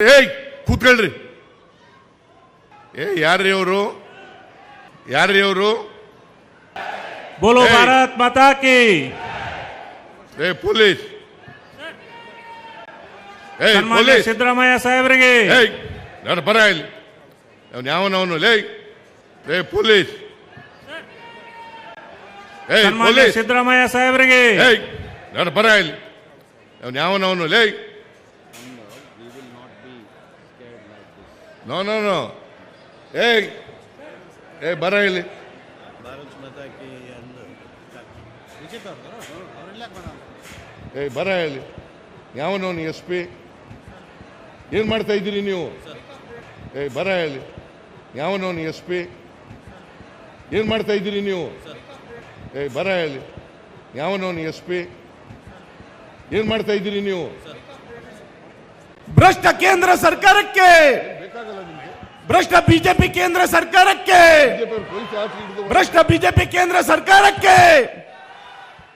ಏಯ್ ಕೂತ್ಕೊಳ್ರಿ. ಏ ಯಾರ್ರಿ ಅವರು? ಯಾರ್ರಿ ಅವರು? ಬೋಲೋ ಏಯ್. ಭಾರತ್ ಮಾತಾ ಏ ಪೊಲೀಸ್. ಏಯ್ ಪೊಲೀಸ್. ಸಿದ್ದರಾಮಯ್ಯ ಸಾಹೇಬರಿಗೆ. ಏಯ್ ನಾನು ಬರ ಇಲ್ಲಿ. ಅವನು ಯಾವನವನು ಲೇಯ್ ಏ ಪೊಲೀಸ್. ಏಯ್ ಪೊಲೀಸ್. ಸಿದ್ದರಾಮಯ್ಯ ಸಾಹೇಬರಿಗೆ. ಏಯ್ ನಾನು ಬರ ಇಲ್ಲಿ. ಅವನು ಯಾವನವನು ಲೇಯ್ ನೋ ನೋ ನೋ ಏಯ್ ಏ ಬರ ಇಲ್ಲಿ. ಏಯ್ ಬರ ಹೇಳಿ ಯಾವನವನು ಎಸ್ ಪಿ? ಏನು ಮಾಡ್ತಾ ಇದ್ದೀರಿ ನೀವು? ಏಯ್ ಬರ ಇಲ್ಲಿ. ಯಾವನವನು ಎಸ್ ಪಿ? ಏನು ಮಾಡ್ತಾ ಇದ್ದೀರಿ ನೀವು? ಏಯ್ ಬರ ಇಲ್ಲಿ. ಯಾವನವನು ಎಸ್ ಪಿ? ಏನು ಮಾಡ್ತಾ ಇದ್ದೀರಿ ನೀವು? ಭ್ರಷ್ಟ ಕೇಂದ್ರ ಸರ್ಕಾರಕ್ಕೆ ಭ್ರಷ್ಟ ಬಿಜೆಪಿ ಕೇಂದ್ರ ಸರ್ಕಾರಕ್ಕೆ. ಭ್ರಷ್ಟ ಬಿಜೆಪಿ ಕೇಂದ್ರ ಸರ್ಕಾರಕ್ಕೆ.